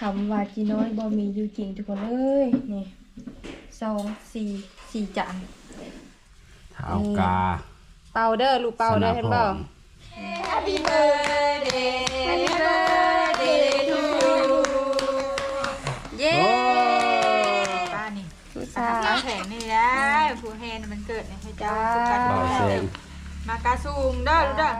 คำว่าจีน้อยบ่มีอยู่จริงทุกคนเอ้ยนี่สองสี่สี่จานเท้ากาเป่าเด้อลูกเป่าเด้อเห็นเปล่า Happy birthday Happy birthday to you เย้ป้านี่ผู้สาเอาแผงนี่ได้ผู้แฮนมันเกิดเนี่ยให้เจ้าสุกันเบาเซงมากระสูงเด้อลูกเด้อ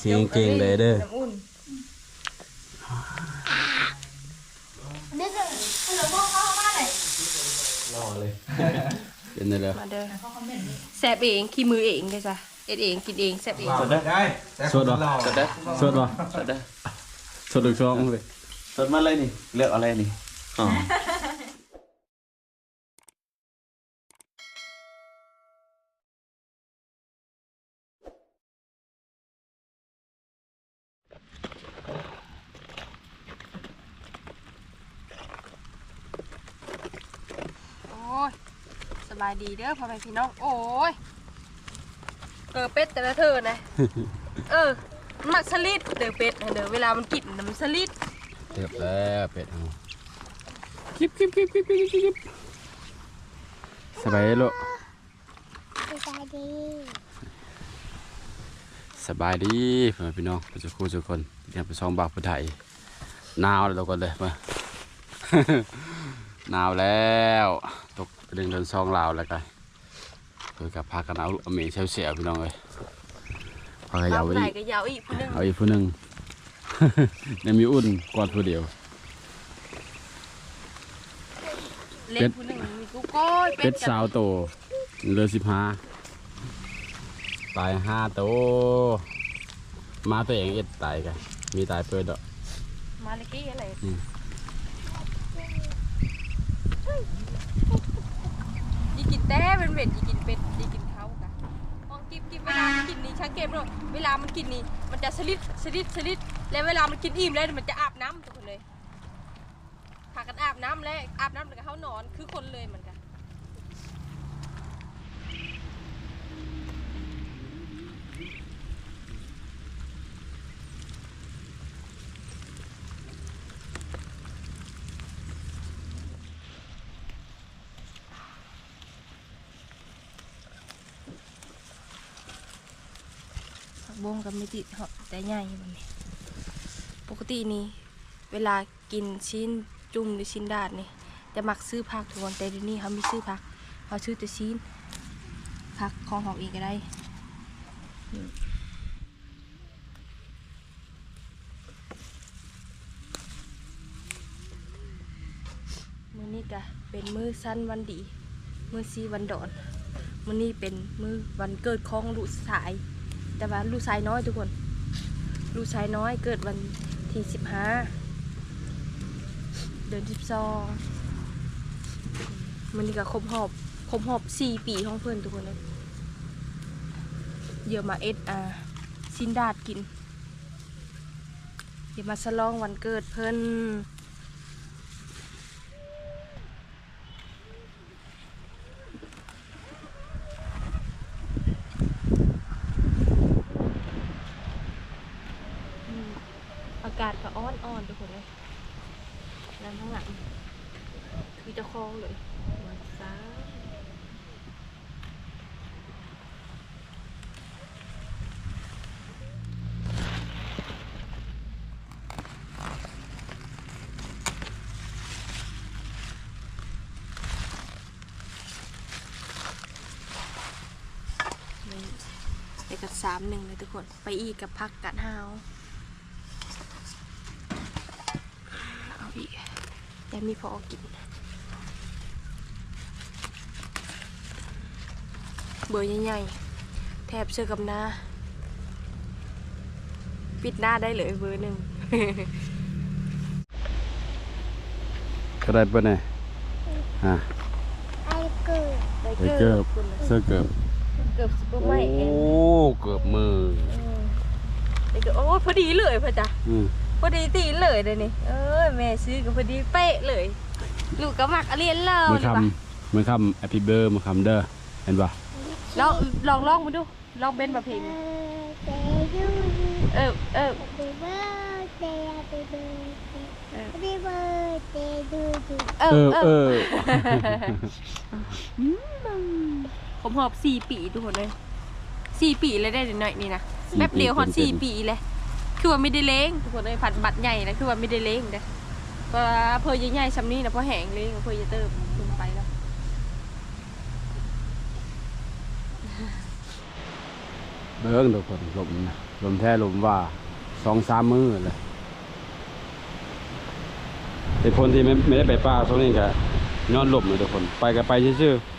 เสียงเก่งเลยเด้อน้ำอุ่นเป็นไงเลยมาเด้อแซบเองขี้มือเองเลยจ้ะเอ็ดเองกินเองแซบเองสดได้ สดเหรอสดได้สดเหรอสดได้สดหรือช่องเลยสดมาเลยนี่เลือกอะไรนี่อ๋อ ยสบายดีเด้อพ่อแม่พี่น้อง โอ้ยเออเป็ดแต่ละเธอนะ เออมันมักสลิดเด้อเป็ดนะเด้อเวลามันกินน่ะมันสลิดเรียบแล้วเป็ดเอาคลิปคลิปคลิปคลิปคลิปคลิปสบายดีลูกสบายดีพ่อแม่พี่น้องผู้จักคู่ทุกคนเรียนไปซองบากผู้ไทยหนาวแล้วทุกคนเลยมา หนาวแล้ว ตกเรื่องเดินซองลาวแล้วกันโดยกับพากันเอาเอาเมฆเสียวๆพี่น้องเลยพากันยาวเอาไปไหนอีกก็ยาวอีกผู้หนึงเอาอีกผู้หนึ่งยังมีอุ่นกอดผู้เดียวเล็กผู้หนึงมีกุ๊กก้อยเป็ดกับสาวโตเหลือสิบห้าตายห้าโตมาตัวเองเอ็ดตายกันมีตายเปิดดอกมาเลกี้อะไร อืม ยีกิน แต่เป็นเบ็ดยีกินเป็ดยีกินเขากะมองกิบกินเวลามันกินนี่ชักเกมเลยเวลามันกินนี่มันจะสลิดสลิดสลิดแล้วเวลามันกินอิ่มแล้วมันจะอาบน้ำทุกคนเลยพากันอาบน้ำแล้วอาบน้ำแล้วก็เขานอนคือคนเลยเหมือนกัน ผั กับไม่ติดเหาะแต่ใหญ่มันนี่ปกตินี่เวลากินชิ้นจุ่มหรือชิ้นดาดนี่จะมักซื้อผักทุกคนแต่เดี๋ยวนี้เขาไม่ซื้อผักเขาซื้อแต่ชิ้นผักของเขาเองก็ได้มือนี้ก็เป็นมือสั้นวันดี มือซีวันดอนมือนี้เป็นมือวันเกิดของลูกสาย แต่ว่าลูกชายน้อยทุกคน ลูกชายน้อยเกิดวันที่สิบห้าเดือนสิบสองมันนี่ก็ครบหอบครบหอบสี่ปีของเพื่อนทุกคนเลยเยอะมาเอ็ดอาซินดาดกินเดี๋ยวมาฉลองวันเกิดเพิ่อนอากาศก็อ้อนอ่อนทุกคนเลยน้ำข้างหลังคือจะคลองเลยมาซ้านี่ไป กับสามหนึ่งเลยทุกคน ไปอีกกับพักกัดห้าวเอาอีกยังมีพอกิน เบอร์ใหญ่ๆ แทบเชื่อกับหน้า ปิดหน้าได้เลยเบอร์หนึ่งก็ได้เปิ้ลเลยฮะได้ไปเกือบเสื้อเกือบ เกือบซุปเปอร์ไมโอ้เอ็นเกือบมือได้เกือบโอ้ยพอดีเลยพ่อจ้ะอืมพอดีตีเลยเลยนี่เอ้ยแม่ซื้อก็พอดีเป๊ะเลย ลูกก็มักเรียนเรามือเลยคปะำมือคำแอปปี้เบอร์มือคำเด้อเห็นปะลองลองลองมาดูลองเป็นประเพณีเออเออ Happy birthday, happy birthday, happy birthday to you. เอเอออเอเออ อผมหอบสี่ปีทุกคนเลยสี่ปีเลยได้หน่อยนี่นะแป๊บเดียวหอดสี่ปีเลยคือว่าไม่ได้เล้งทุกคนเลยผัดบัตรใหญ่นะคือว่าไม่ได้เล้งเด้อเพราะว่าเพอใหญ่ๆซ้ำนี่นะเพราะแห้งเล้งเพอจะเติมลงไปแล้วเบิ้งทุกคนลมนะลมแท้ลมว่าสองสามมือเลยเป็นคนที่ไม่ไม่ได้ไปป่าช่วงนี้ก็นอนหลบเลยทุกคน ไปก็ไปชื่อเร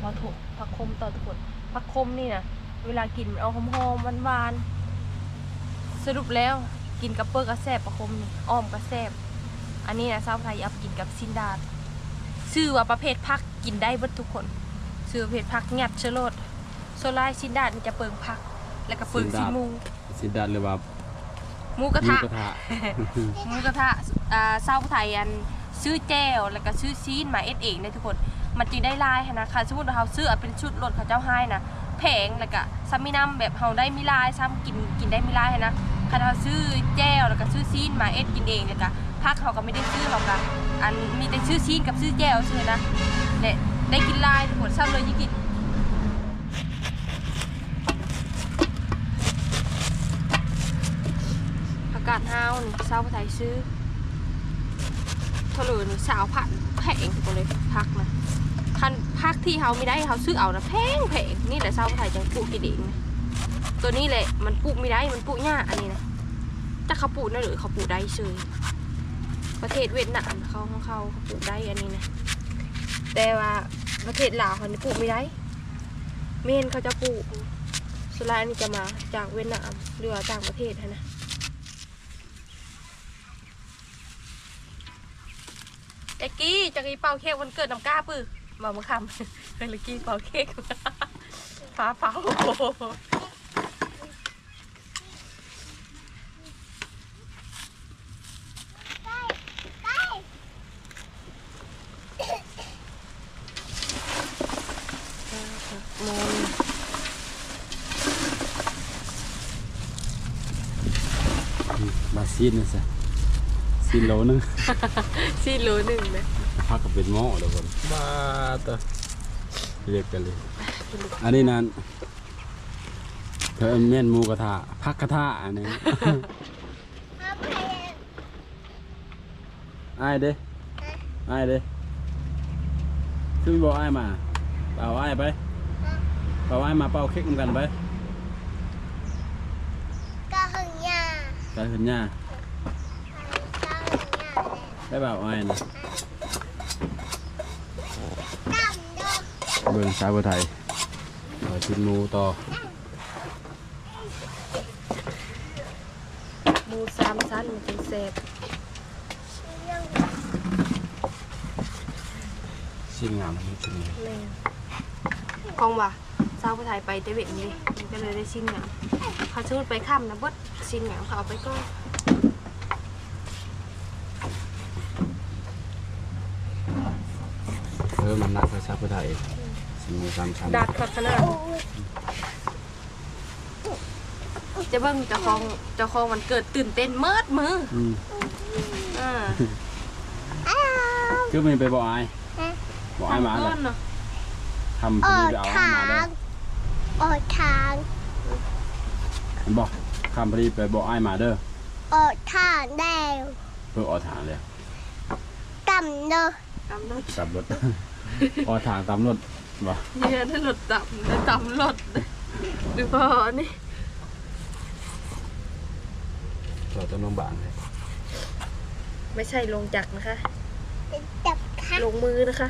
าก็มาพักถุพักคมต่อทุกคนพักคมนี่นะเวลากินมันเอาหอมๆหวานๆสรุปแล้วกินกับเปิ้ลกระแซบประคมนี่อ้อมกระแซบอันนี้นะสาวไทยเอากินกับซินดาดชื่อว่าประเภทพักกินได้เบิดทุกคนชื่อประเภทพักงัดเชอโรดโซลายซินดาดมันจะเปิงพัก แล้วก็เปิงซีมูๆสิดัดหรือว่าหมูกระหมูทะกระทะหมูกระทะอ่าเศร้าไทยอันซื้อแจ้วแล้วก็ซื้อซีนมาเอ็ดเองได้ทุกคน มันจึงได้ลายหั้นนะค่ะสมมติว่าเราซื้อเป็นชุดรถเขาเจ้าให้นะแพงแล้วก็ซ้ำมีน้ำแบบเราได้มีลายซ้ำกินกินได้มีลายหั้นนะค่ะเราซื้อแจ้วแล้วก็ซื้อซีนมาเอ็ดกินเองแล้วก็พักเขาก็ไม่ได้ซื้อหรอกค่ะอันมีแต่ซื้อซีนกับซื้อแจ้วซื้อนะเนี่ยได้กินลายทุกคนซ้ำเลยยิ่งกินผักกาดห้าวเศร้าไทยซื้อท่าเลยสาวผัด แพงตัวเลยพักนะคันพักที่เขาไม่ได้เขาซื้อเอานะแพงแพงนี่แหละสาวไทยจังปลูกกินเองนะตัวนี้แหละมันปลูกไม่ได้มันปลูกยากอันนี้นะถ้าเขาปลูกนั่นหรือเขาปลูกได้เฉยประเทศเวียดนามเขาเขาเขาเขาปลูกได้อันนี้นะแต่ว่าประเทศลาวเขาปลูกไม่ได้เมนเขาจะปลูกสุดท้ายอันนี้จะมาจากเวียดนามหรือว่าต่างประเทศนะ เอ็กกี้จะกีเป่าเค้กวันเกิดน้ำก้าปื้อมาเมื่อคำเฮ้ยเอ็กกี้เป่าเค้กฟ้าเป่ามาซีนนี่สิ ซีนโลนึงสี่โลหนึ่งเลยพักกับเป็นหม้อทุกคนบ้าตะเรียกกันเลย อันนี้นั่นเธอเม่นหมูกระทะพักกระทะอันนี้อ้ายเด้อ้ายเด้ซึ่งบอกอ้ายมาเป่าอ้ายไปเป่าอ้ายมาเป่าเค้กนำกันไป Có hừng nha, ไปเห็นหน้า ได้เป่าอ้ายนะ Cầm được. เบิ่งสาวไทยต่อชิ้นหมูต่อหมูสามชั้นมันจะแซ่บชิ้นงามนี่ชิ้นนี้แม่กองว่าเศร้าผู้ไทยไปเตเวทนี่มันก็เลยได้ชิ้นหนังเขาชูดไปค่ำนะเบดชิ้นหนังเขาเอาไปก็ เพิ่มน้ำหนักไปสาวไทยชิ้นหมูสามชั้นดัดขัดขนาดจะเบิ่งเจ้าของเจ้าของวันเกิดตื่นเต้นเมิดมืออืมอ่าคือมันไปบอกอ้ายบอกอ้ายมาเลยต้นเนาะทำพอ Ở ดีไปเอาอ้ายมาเด้อ thang. Ở thang. บอกคำพอดีไปบอกอ้ายมาเด้อ Ở thang đều. เพื่อออกทางเลย Cầm được. ตำรถกลับรถ ออกทางตามรถบอกเนี่ยถ้ารถต่ำแล้วต่ำรถดูพอนี่เราต้องลงบางเลยไม่ใช่ลงจักรนะคะ Chập khắc ลงมือนะคะ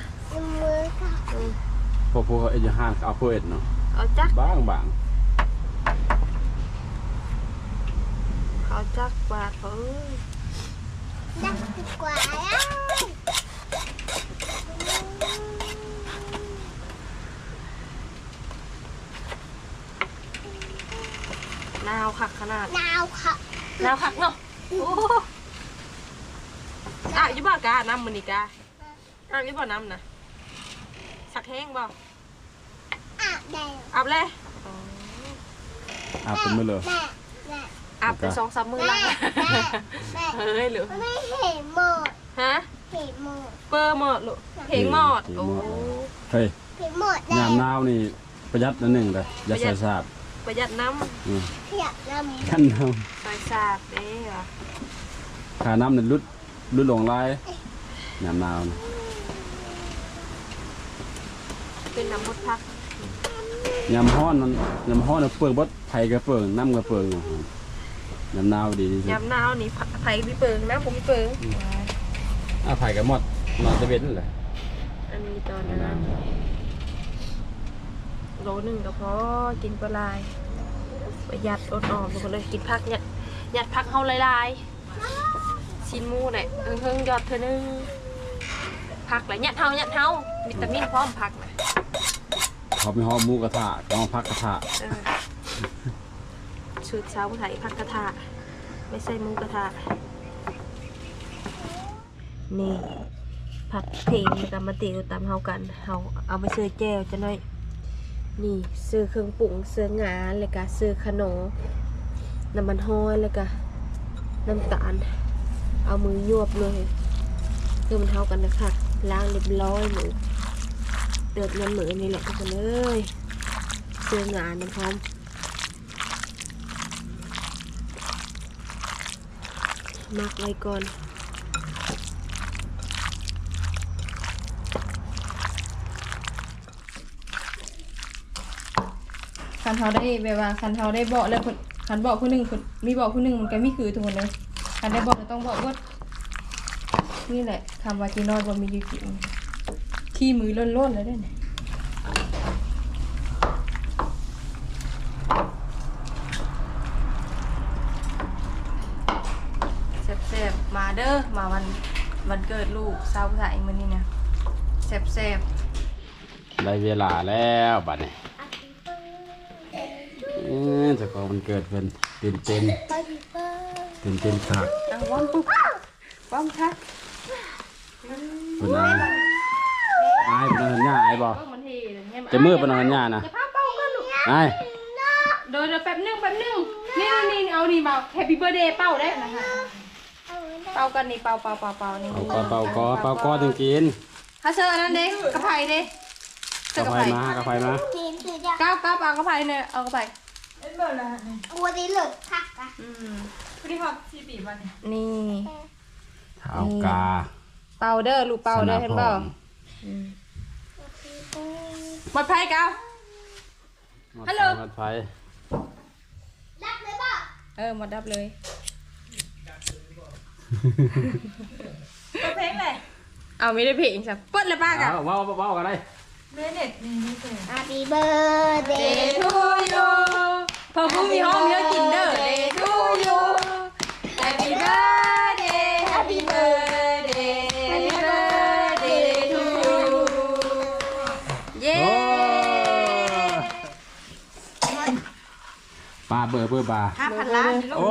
mưa khắc. พวกพวกเอ็ดห้างเอาพวกเอ็ดเนาะเอาจักรบางบางเอาจักรบาดเอ้ย Đắt quả lắm. นาวคักขนาด Nào khắc. นาวคักเนาะโอ้อะอยี่บ่ากาน้ำมันนี่กาอะอยี่บ่น้ำนะสักแห้งบ่ À แดงอาบเลยอาบเป็นมือเลยแม่แม่อาบไปสองสามมือหลังแม่แม่เฮ้ยหรือไม่เห็นหมดฮะเห็นหมดเปอร์หมดลูกเพลงหมดโอ้เฮ้ยเห็นหมดแดยางมหนาวนี่ประหยัดนิดหนึ่งเลยยัดใส่สาด ประหยัดน้อืมเขียบลำกันน้ำใส่สาดเด้อำขาน้ำนี่ลุดลุดลงไรยามหนาวนี่เป็นน้ำมดพักยามฮ้อนมันยามฮ้อนน่ะเปลืองบดไผ่กระเปลืองน้ำกระเปลืองอยู่ยามหนาวดีที่สุดยำหนาวนี่ไผ่พี่เปิงนะผมพี่เปิงอะไผ่กระหมดนอนตะเวนนั่นแหละอันนี้ตอนนั้น โลหนึ่งก็พอกินปลายประหยัดอดออมทุกคนเลยกินผักเนี่ยหยัดผักเฮาหลายๆชิ้นหมูเนี่ยเอิงเฮิงยอดเธอนึงผักหลายหยัดเฮาหยัดเฮาวิตามินพร้อมผักนะเขาไม่ฮ้อหมูกระทะเขาเอาพักกระทะเออชุดเช้าไทยผักกระทะไม่ใช่หมูกระทะนี่ผักเพลงแล้วกับมาเตียวตามเฮากันเฮาเอาไปซื้อแจวจะหน่อย นี่ซื้อเครื่องปรุงซื้องาแล้วก็ซื้อขนมน้ำมันห้อยแล้วก็น้ำตาล เอามือยวบเลยเพื่อมันเท่ากันนะคะล้างเรียบร้อยหมูเติดน้ำเหมือนี่แหละทุกคนเลยซื้องาน้ำพร้อมมักไว้ก่อน คันเขาได้แบบว่าคันเขาได้บอกแล้วคนคันบอกผู้หนึ่งคนมีบอกผู้หนึ่งมันก็มีคือทุกคนเลยคันได้บอกก็ต้องบอกว่านี่แหละคำว่าที่นอนบนมีอยู่จริงขี้มือล้นๆเลยได้เนี่ยแซ่บๆมาเด้อมาวันวันเกิดลูกเศร้าใส่มันนี่นะแซ่บๆได้เวลาแล้วบัดนี้ เอ้อเจะของมันเกิดเพิ่นตื่นเต้นไปดีเปิ้ลตื่นเต้นคักอะวอมปุ๊บวอมค่ะเพิ่นอายอายเพิ่นเอาเงินย่าอายบ่มันเทเลยเนี่ยจะมือเพิ่นเอาเงินย่านะจะพาเป่ากันลูกอายเดี๋ยวเดี๋ยวแป๊บนึงแป๊บนึงนี่นี่นี่เอานี่มาแฮปปี้เบ t ร์ a เดย์เป่าได้นะคะเอาได้เป่ากันนี่เป่าเป่าเป่าเป่านี่เอากอเป่ากอเป่ากอถึงกินถ้าเชิญอันนั้นเด้กระไผ่เด้เชิกญระกระไฟไผ่มากระไฟมากินคือจะก้าวก้าวเอากระไผ่เนี่ยเอากระไผ่ เอ็นเบิร์ดละนี่กลัวได้หลุดคักอะอืมพอดีฮอตสี่ปีวันเนี่ยนี่เอากาเป่าเด้อลูกเป่าเด้อเห็นเปล่าอืมหมดไผ่ก้าวฮัลโหล มัดไฟรับเลยป่ะเออหมดดับเลยตัวเพลงเลยเอาไม่ได้เพลงสักเปิดเลยป้ากันเอาเว้าเว้ากันได้เล่นเน็ตนี่นี่เจอ Happy birthday Day to you พอผู้มีห้องเยอะกินเด้อ Day to you Happy birthday Happy birthday Happy birthday to you เย้โอ้ปลาเบื่อเบื่อปลาห้าพันล้านนี่ลูกโอ้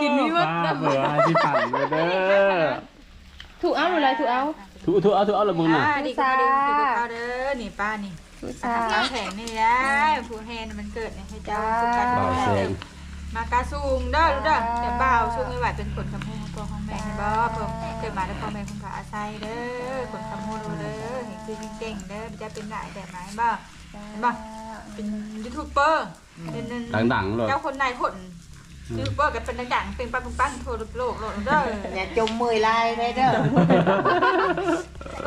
กินไม่หมดปลาเบื่ออะไรที่ปั่นเลยเด้อถูกเอาหรืออะไรถูกเอาถูถูเอาถูเอาละมึงน่ะอ่าดีก็ดีดีก็เข้าเด้อนี่ป้านี่ ถูกอาซาหารแข็งนี่ได้ผู้แฮนมันเกิดเนี่ยให้เจ้าสุกันเบาแซงมากาซูงเด้อรู้เด้อเดี๋ยวเปล่าช่วงไม่ไหวเป็นผลคำพูดของพ่อของแม่ให้บ่เพิ่มเกิดมาแล้วพ่อแม่คุณพาอาศัยเด้อผลคำพูดรู้เด้อเห็นคือเก่งๆเด้อจะเป็นได้แต่ไหมบ่บ่เป็นยูทูบเบอร์เป็นดังๆเลย เจ้าคนนายคน ยูทูบเบอร์กันเป็นดังๆเป็นปังปังๆทั่วโลกโลกเด้ออย่าจมมือลายได้เด้อ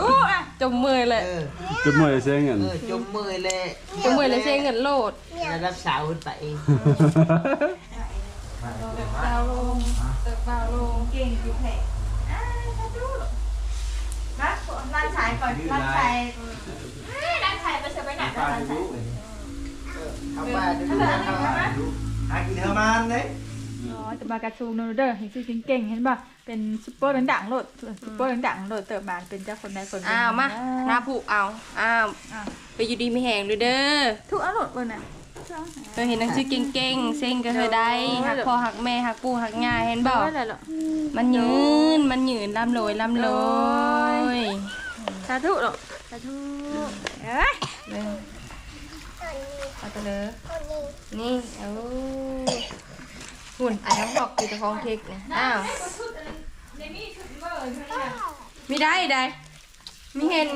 อู้อะจมมือเลยเออจุดมือเสียเงินเออจมมือเลยจมมือเลยเสียเงินโลดแล้วรักษาขึ้นไปเบาลงเติบเบาลงเก่งอยู่แผลอ่าถ้าดูหรอกนะร้านชายก่อนร้านชายร้านชายไปเชื่อไปไหนร้านชายเอามาดูถ้านะเกิดคอะรับไรนะ หากินเทอร์มานเลยอ๋อแต่มากระซูโนเดอร์เห็นชื่อเก่งๆเห็นป่ะเป็นซุปเปอร์ดังๆโหลดซุปเปอร์ดังๆโหลดเติบมาเป็นเจ้าคนใดคนหนึ่งอ้าวมาหน้าผูกเอาอ้าวอ้าวไปอยู่ดีไม่แหงด้วยเด้อทุกเอาโหลดเบอร์น่ะเคยเห็นหนังสือเก่งๆเซ็งก็เคยได้หักพ่อหักแม่หักปู่หักย่าเห็นบ่อะไรหรอมันยืนมันยืนลำโลยลำโลยสาธุหรอสาธุเอ้ย เออเอาไปเลยคนนี้นี่เอาหุ่นไอ้น้ำหอกคือตะคองเทคเนี่ยอ้าวมีได้ได้มีเห็น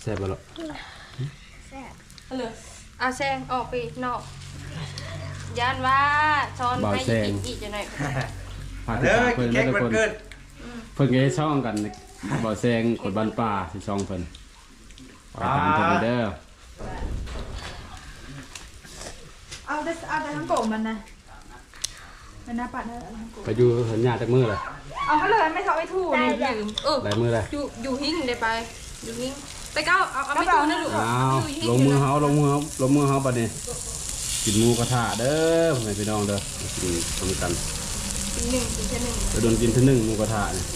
แซ่บบ่ล่ะเอาเลยเอาแซงออกไปนอกย่านว่าช้อนให้อีกอีกจะหน่อย ฝากเด้ติดอตามกิเพิ่นนเค้เด้กอทุกคนนวัเกิดเพิ่นก็ให้ช่องกันบ่แซงคนบ้านป่าสิช่องเพิ่นไปตามเพิ่นเด้อเอาได้เอาได้ทั้งโกมันนะมันน่าปัดได้ทั้งโกไปอยู่สัญญาจักมื้อล่ะเอาก็เลยไม่เทาไม่ถูกลืนี่มเออหลายมื้อเลยอยู่อยู่หิ้งได้ไปอยู่หิ้งไปเก้าเอาเอาไม่ถูกนะลูกอ้าวอยู่หิ้ลงมือเฮาลงมือเฮาลงมือเฮาบัดนี้กินหมูกระทะเด้อพ่อแม่พี่น้องเด้อกินทำกัน หนึ่งกินแค่หนึ่งไปโดนกินเทีหนึ่งหมูกระทะเนี่ย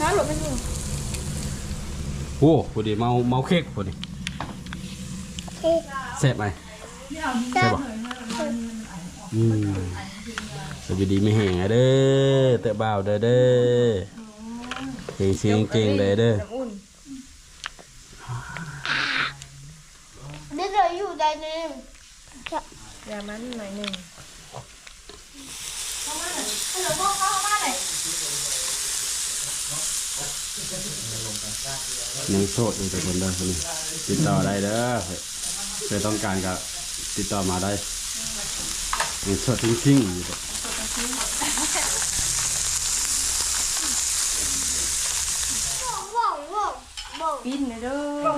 น้าหลบไม่ถูกโอ้พอดีเมาเมาเค้กพอดีเค้กแซ่บไหมแซ่บบ่อืมสวัสดีไม่แห้งอะเด้อเตะบ่าวเด้อเด้อเก่งเสียงเก่งเลยเด้อน้ำอุ่นเดี๋ยวเราอยู่ได้หนึ่งยามันหน่อยหนึ่ง ยังโสดอยู่แต่คนเด้อคนนี้ติดต่อได้เด้อเคยต้องการก็ติดต่อมาได้ยังโสดทิ้งๆอยู่ปินเลยเด้อ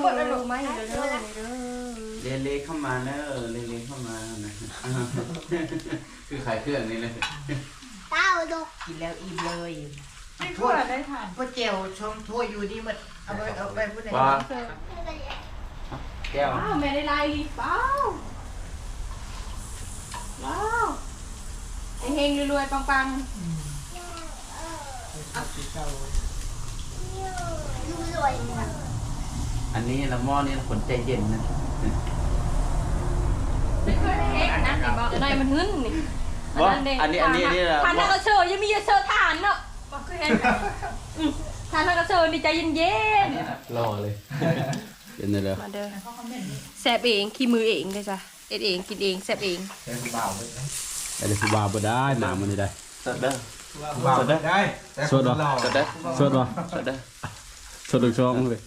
ไม้เลยเด้อเลเด้อเลเข้ามาเนอะเลเลเข้ามานะคือขายเครื่องนี่เลย เต้าดกกินแล้วอิ่มเลยไม่ขวดได้ทานพ่อเจียวช่องถ้วยอยู่นี่มันเอาไปเอาไปพูดไหนว่าแก้วว้าวแม่ได้ลายลีเปล่าว้าวเฮงๆรวยๆปังดูสวยมากอันนี้ละหม้อนี่คนใจเย็นนะๆเฮงนะนี่บอกจะได้มันหึ้นนี่ ว่าอันนี้อันนี้นี่ละทานทางกระเชยยังมีจะเชยทานเนาะบอกคือเห็นอืมทานทางกระเชยนี่ใจเย็นๆรอเลยเป็นไงเด้อมาเด้อแซบเองขี้มือเองเลยจ้ะเอ็ดเองกินเองแซบเองไอ้เด็กผู้บ่าวบ่ได้หนามันนี่ได้ สดเด้อสดได้แต่สดเหรอสดเด้อ สดบ่สดเด้อสดลูกช่องเลย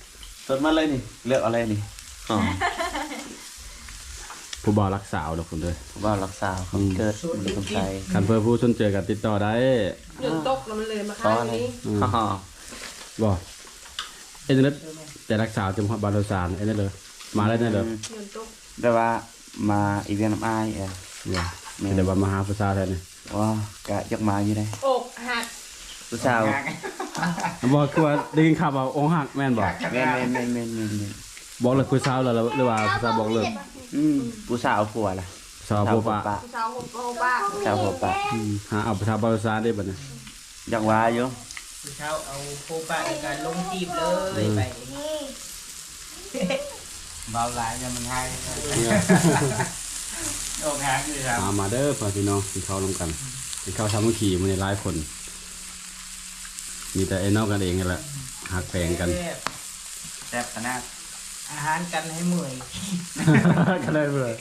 สดมาเลยนี่ เลือกอะไรนี่อ๋อ ผู้บ่าวรักสาวดอกคนเด้อ ว่ารักษาของเกิดบุญกำไสคันเพื่อผู้สนใจกันติดต่อได้หนึ่งตกแล้วมันเลยมาเพราะขายอะไรนี้อ๋อบ่เอ็นเน็ตแต่รักษาจมฮอดบาโลซานเอ็นเน็ตเลยมาได้แน่เลยหนึ่งตกแต่ว่ามาอีเวียนน้ำอายเออว่าเดี๋ยวว่ามาหาผู้สาวแทนนี่ว่ากะยักมาอยู่ได้อกหักผู้สาวบ่คือว่าได้ยินข่าวว่าองค์หักแม่นบ่แม่นแม่นแม่นแม่นแม่นแม่นบอกเลยผู้สาวแล้วหรือว่าผู้สาวบอกเลย อืมผู้สาวผัวล่ะผู้สาวผู้ปะผู้สาวหกโป้ป้าผู้สาวผัวปะอืมหาเอาผู้สาวบาโลซานได้บัดนี้อยากว่าอยู่เช้าเอาโคปะในการลงจีบเลยไปเบาหลายจะมันให้โอเคคือครับมามาเด้อพ่อพี่น้องกินข้าวนำกันกินข้าวสามัคคีมื้อนี้หลายคน มีแต่ไอ้นอกกันเองนี่แหละหักแพงกันแซ่บขนาด อาหารกันให้เมื่อย ก็ได้เลย